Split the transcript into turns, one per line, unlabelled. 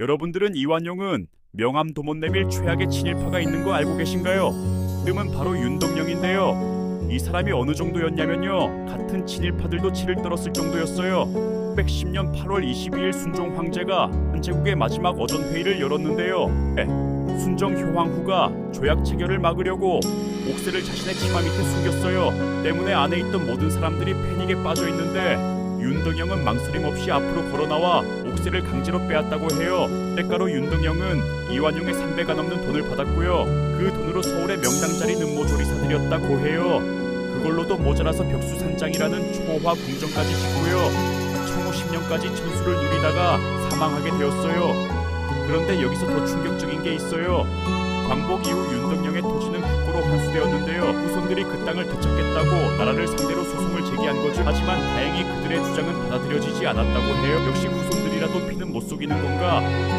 여러분들은 이완용은 명함 도못 내밀 최악의 친일파가 있는 거 알고 계신가요? 뜸은 바로 윤동영인데요. 이 사람이 어느 정도였냐면요. 같은 친일파들도 치를 떨었을 정도였어요. 610년 8월 22일 순종 황제가 한제국의 마지막 어전 회의를 열었는데요. 에, 순정 효황 후가 조약 체결을 막으려고 옥새를 자신의 치마 밑에 숨겼어요. 때문에 안에 있던 모든 사람들이 패닉에 빠져 있는데 윤덕영은 망설임 없이 앞으로 걸어 나와 옥새를 강제로 빼앗다고 해요. 때가로 윤덕영은 이완용의 3배가 넘는 돈을 받았고요. 그 돈으로 서울의 명당 자리 능모조리 사들였다고 해요. 그걸로도 모자라서 벽수산장이라는 초호화 궁정까지 짓고요. 청호 10년까지 천수를 누리다가 사망하게 되었어요. 그런데 여기서 더 충격적인 게 있어요. 광복 이후 윤덕영의 토지는 국고로 환수되었는데요. 후손들이 그 땅을 되찾겠다고 나라를 상대로 소송을 제기한 거죠. 하지만 다행히 그들의 주장은 받아들여지지 않았다고 해요. 역시 후손들이라도 피는 못 속이는 건가?